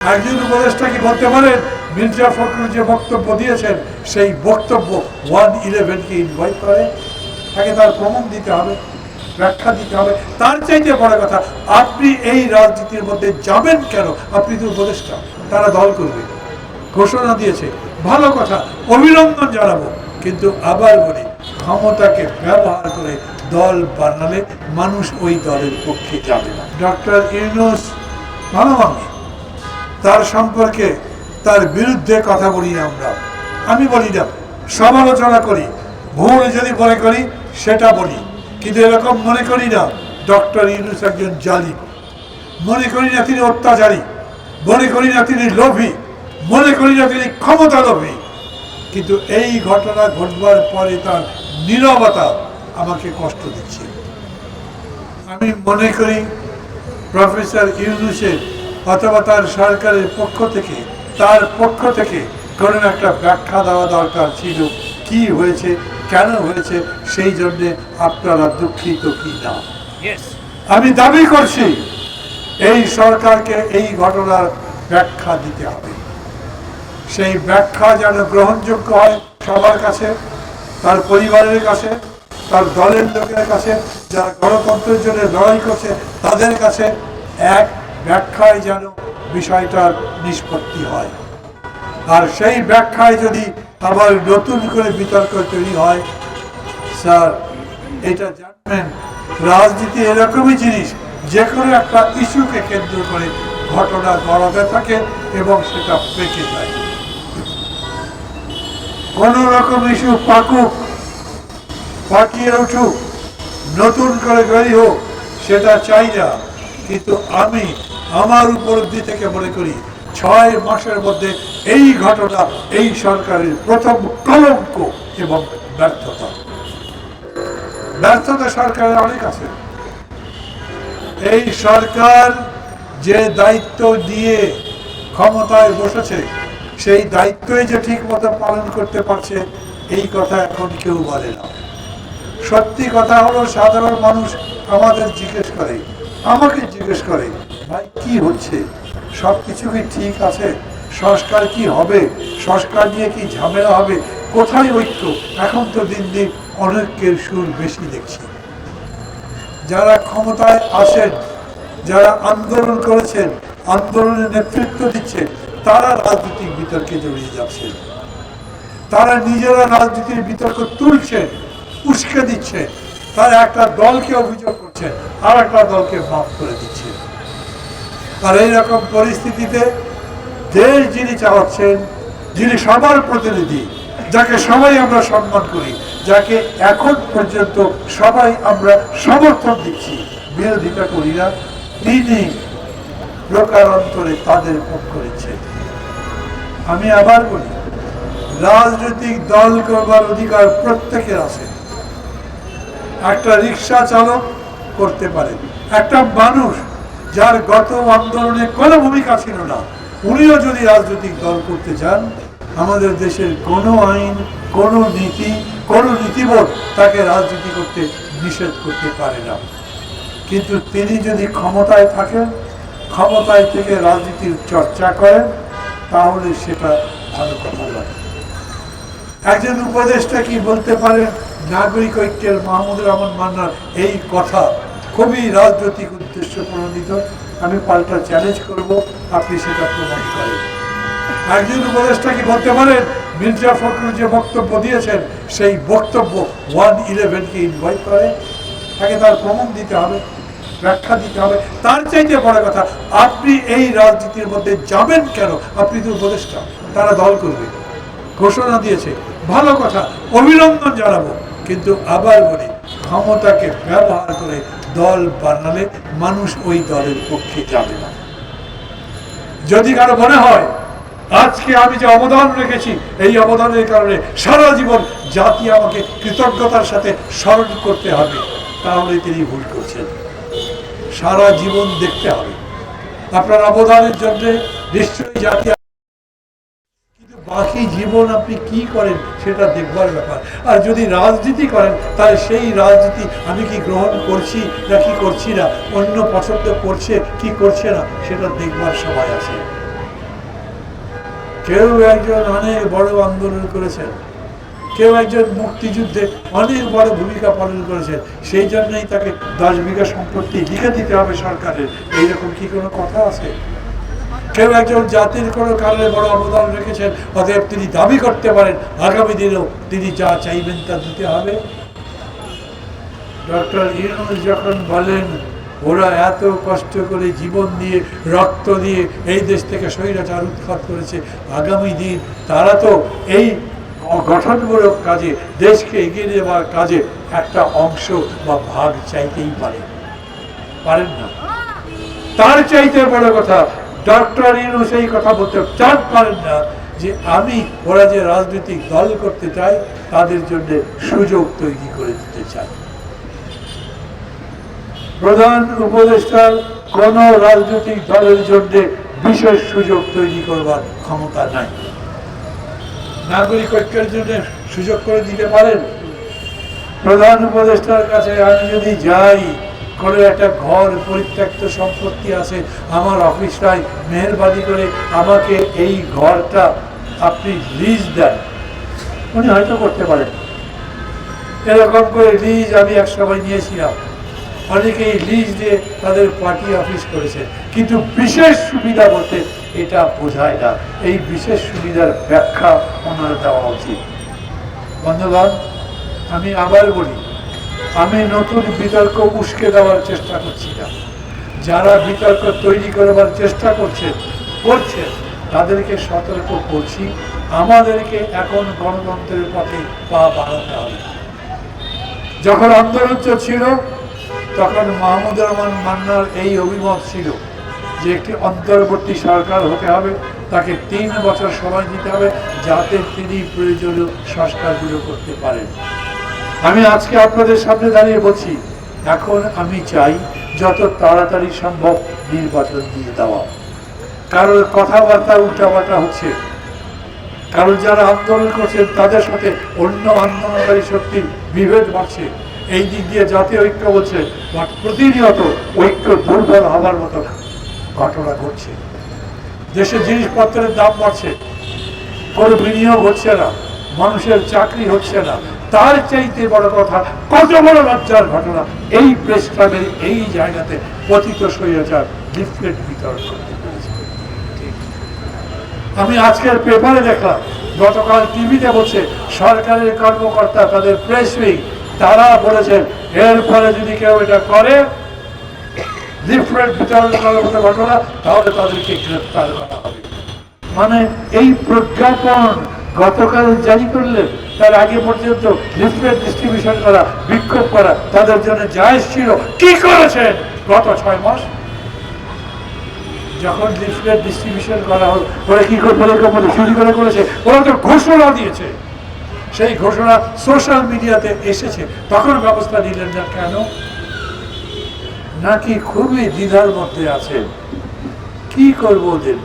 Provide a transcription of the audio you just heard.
একজন উপদেষ্টা কি বলতে পারেন? মির্জা ফখরুল যে বক্তব্য দিয়েছেন, সেই বক্তব্য ওয়ান ইলেভেনকে ইনভাইট করে। তাকে তার প্রমাণ দিতে হবে, ব্যাখ্যা দিতে হবে। তার চাইতে বড় কথা, আপনি এই রাজনীতির মধ্যে যাবেন কেন? আপনি তো উপদেষ্টা, তারা দল করবে। ঘোষণা দিয়েছে, ভালো কথা, অভিনন্দন জানাব। কিন্তু আবার বলি, ক্ষমতাকে ব্যবহার করে দল বানালে মানুষ ওই দলের পক্ষে যাবে না। ডক্টর ইউনুস, ভালো মানুষ। তার সম্পর্কে, তার বিরুদ্ধে কথা বলি না আমরা। আমি বলি না, সমালোচনা করি, ভুল যদি মনে করি, সেটা বলি। কিন্তু এরকম মনে করি না, ডক্টর ইউনুস একজন জালিম। মনে করি না তিনি অত্যাচারী। মনে করি না তিনি লোভী। মনে করি না তিনি ক্ষমতা লোভী কিন্তু এই ঘটনা ঘটবার পরে তার নীরবতা আমাকে কষ্ট দিচ্ছে। আমি মনে করি, প্রফেসর ইউনুসের অথবা তার সরকারের পক্ষ থেকে তার পক্ষ থেকে কোনো একটা ব্যাখ্যা দেওয়া দরকার ছিল। কি হয়েছে? কেন হয়েছে? সেই জন্যে আপনারা দুঃখিত কি না? আমি দাবি করছি এই সরকারকে এই ঘটনার ব্যাখ্যা দিতে হবে। সেই ব্যাখ্যা যেন গ্রহণযোগ্য হয় সবার কাছে তার পরিবারের কাছে তার দলের লোকের কাছে যারা গণতন্ত্রের জন্য লড়াই করছে তাদের কাছে এক ব্যাখ্যায় যেন বিষয়টার নিষ্পত্তি হয়। আর সেই ব্যাখ্যায় যদি আবার নতুন করে বিতর্ক তৈরি হয়, স্যার, এটা জানবেন, রাজনীতি এরকমই জিনিস যে কোনো একটা ইস্যুকে কেন্দ্র করে ঘটনা গড়াতে থাকে এবং সেটা পেকে যায়। কোন রকম ইস্যু পাকুক, পাকিয়ে উঠুক, নতুন করে তৈরি হোক, সেটা চাই না। কিন্তু আমি আমার উপলব্ধি থেকে মনে করি, ছয় মাসের মধ্যে এই ঘটনা, এই সরকারের প্রথম কলঙ্ক এবং ব্যর্থতা। ব্যর্থতা সরকারের অনেক আছে। এই সরকার যে দায়িত্ব দিয়ে ক্ষমতায় বসেছে, সেই দায়িত্বই যে ঠিক মতো পালন করতে পারছে, এই কথা এখন কেউ বলে না। সত্যি কথা হলো, সাধারণ মানুষ আমাদের জিজ্ঞেস করে, আমাকে জিজ্ঞেস করে ভাই, কি হচ্ছে? সব কিছু কি ঠিক আছে? সংস্কার কি হবে? সংস্কার নিয়ে কি ঝামেলা হবে? কোথায় ঐক্য? এখন তো দিন দিন অনেকের সুর বেশি দেখছি। যারা ক্ষমতায় আসেন, যারা আন্দোলন করেছেন, আন্দোলনের নেতৃত্ব দিচ্ছেন, তারা রাজনৈতিক বিতর্কে জড়িয়ে যাচ্ছেন। তারা নিজেরা রাজনীতির বিতর্ক তুলছেন, উস্কে দিচ্ছে তারা একটা দলকে অভিযোগ করছেন আর একটা দলকে মাফ করে দিচ্ছেন। আর এইরকম পরিস্থিতিতে দেশ যিনি চালাচ্ছেন, যিনি সবার প্রতিনিধি, যাকে সবাই আমরা সম্মান করি, যাকে এখন পর্যন্ত সবাই আমরা সমর্থন দিচ্ছি বিরোধিতা করি না, তিনি প্রকারান্তরে তাদের পক্ষ নিচ্ছেন আমি আবার বলি, রাজনৈতিক দল করবার অধিকার প্রত্যেকের আছে। একটা রিক্সা চালক করতে পারে, একটা মানুষ যার গত আন্দোলনে কোনো ভূমিকা ছিল না, উনিও যদি রাজনৈতিক দল করতে চান, আমাদের দেশের কোনো আইন, কোনো নীতি, কোনো নীতিবোধ তাকে রাজনীতি করতে নিষেধ করতে পারে না। কিন্তু তিনি যদি ক্ষমতায় থাকেন, ক্ষমতায় থেকে রাজনীতির চর্চা করেন, তাহলে সেটা ভালো কথা নয়। একজন উপদেষ্টা কি বলতে পারেন? নাগরিক ঐক্যের মাহমুদুর রহমান মান্নার এই কথা। খুবই রাজনৈতিক উদ্দেশ্য প্রণোদিত। আমি পাল্টা চ্যালেঞ্জ করব, আপনি সেটা প্রমাণ করেন। একজন উপদেষ্টা কি বলতে পারেন? মির্জা ফখরুল যে বক্তব্য দিয়েছেন, সেই বক্তব্য ওয়ান ইলেভেনকে ইনভাইট করে। তাকে তার প্রমাণ দিতে হবে, ব্যাখ্যা দিতে হবে। তার চাইতে বড় কথা, আপনি এই রাজনীতির মধ্যে যাবেন কেন? আপনি তো উপদেষ্টা, তারা দল করবে। ঘোষণা দিয়েছে, ভালো কথা, অভিনন্দন জানাব। কিন্তু আবার বলি, ক্ষমতাকে ব্যবহার করে দল বানালে মানুষ ওই দলের পক্ষে যাবে না। যদি কারও মনে হয়, আজকে আমি যে অবদান রেখেছি, এই অবদানের কারণে সারা জীবন জাতি আমাকে কৃতজ্ঞতার সাথে স্মরণ করতে হবে, তাহলে তিনি ভুল করছেন। সারা জীবন দেখতে হবে। আপনার অবদানের জন্য নিশ্চয়ই জাতি বাকি জীবন আপনি কি করেন সেটা দেখবার ব্যাপার। আর যদি রাজনীতি করেন, তাহলে সেই রাজনীতি আমি কি গ্রহণ করছি না কি করছি না? অন্য পছন্দ করছে, কি করছে না? সেটা দেখবার সময় আছে। কেউ একজন অনেক বড় আন্দোলন করেছেন। কেউ একজন মুক্তিযুদ্ধে অনেক বড় ভূমিকা পালন করেছেন। সেই জন্যই তাকে দশ বিঘা সম্পত্তি লিখে দিতে হবে সরকারের। এইরকম কি কোনো কথা আছে? কেউ একজন জাতির কোনো কারণে বড় অবদান রেখেছেন, অতএব তিনি দাবি করতে পারেন, আগামী দিনেও তিনি যা চাইবেন তা দিতে হবে। ডক্টর ইউনুস যখন বলেন, ওরা এত কষ্ট করে জীবন দিয়ে রক্ত দিয়ে এই দেশ থেকে স্বৈরাচার উৎখাত করেছে, আগামী দিন তারা তো এই গঠনমূলক কাজে, দেশকে এগিয়ে নেওয়ার কাজে একটা অংশ বা ভাগ চাইতেই পারে। পারেন না। তার চাইতে বড় কথা ডক্টর ইউনুস এই কথা বলতে চান পারেন না যে আমি ওরা যে রাজনৈতিক দল করতে চাই, তাদের জন্য সুযোগ তৈরি করে দিতে চাই। প্রধান উপদেষ্টার কোন রাজনৈতিক দলের জন্য বিশেষ সুযোগ তৈরি করবার ক্ষমতা নাই। নাগরিক ঐক্যের জন্য সুযোগ করে দিতে পারেন। প্রধান উপদেষ্টার কাছে আমি যদি যাই কোনো একটা ঘর, পরিত্যক্ত সম্পত্তি আছে। আমার অফিসটাই মেহরবানি করে আমাকে এই ঘরটা আপনি লিজ দেন। উনি হয়তো করতে পারেন। এরকম করে লিজ আমি এক সময় নিয়েছিলাম। অনেকেই লিজ দিয়ে তাদের পার্টি অফিস করেছে। কিন্তু বিশেষ সুবিধা বলতে এটা বোঝায় না। এই বিশেষ সুবিধার ব্যাখ্যা ওনার দেওয়া উচিত। বন্ধুগণ, আমি আবার বলি আমি নতুন বিতর্ক উস্কে দেওয়ার চেষ্টা করছি না। যারা বিতর্ক তৈরি করবার চেষ্টা করছেন করছেন তাদেরকে সতর্ক করছি। আমাদেরকে এখন গণতন্ত্রের পথে পা বাড়াতে হবে। যখন আন্দোলন ছিল, তখন মাহমুদুর রহমান মান্নার এই অভিমত ছিল যে একটি অন্তর্বর্তী সরকার হতে হবে, তাকে তিন বছর সময় দিতে হবে যাতে তিনি প্রয়োজনীয় সংস্কারগুলো করতে পারেন। আমি আজকে আপনাদের সামনে দাঁড়িয়ে বলছি, এখন আমি চাই যত তাড়াতাড়ি সম্ভব নির্বাচন দিয়ে দেওয়া। কারোর কথাবার্তা উল্টাপাল্টা হচ্ছে। কারণ যারা আন্দোলন করছেন, তাদের সাথে অন্য আন্দোলনকারী শক্তির বিভেদ বাড়ছে। এই দিক দিয়ে জাতীয় ঐক্য বলছে প্রতিনিয়ত ঐক্য দুর্বল হবার মতো ঘটনা ঘটছে। দেশে জিনিসপত্রের দাম বাড়ছে। কোনো বিনিয়োগ হচ্ছে না। মানুষের চাকরি হচ্ছে না। তার চাইতে বড় কথা, কত বড় লজ্জার ঘটনা, এই প্রেস ক্লাবের এই জায়গাতে পতিত স্বৈরাচার লিফলেট বিতরণ করতে পেরেছে। আমি আজকের পেপারে দেখলাম, গতকাল টিভিতে বলছে, সরকারের কর্মকর্তা তাদের প্রেস উইং তারা বলেছেন, এর ফলে যদি কেউ এটা করে লিফলেট বিতরণ করার মতো ঘটনা, তাহলে তাদেরকে গ্রেপ্তার করা হবে। মানে এই প্রজ্ঞাপন গতকাল জারি করলেন তার আগে পর্যন্ত লিফলেট ডিস্ট্রিবিউশন করা, বিক্ষোভ করা তাদের জন্য জায়েজ ছিল। কি করেছেন গত ছয় মাস? যখন লিফলেট ডিস্ট্রিবিউশন করা হল, ওরা কি বলে চুরি করে করেছে। ওরা তো ঘোষণা দিয়েছে। সেই ঘোষণা সোশ্যাল মিডিয়াতে এসেছে। তখন ব্যবস্থা নিলেন না কেন? নাকি খুবই দ্বিধার মধ্যে আছে কি করব ওদের?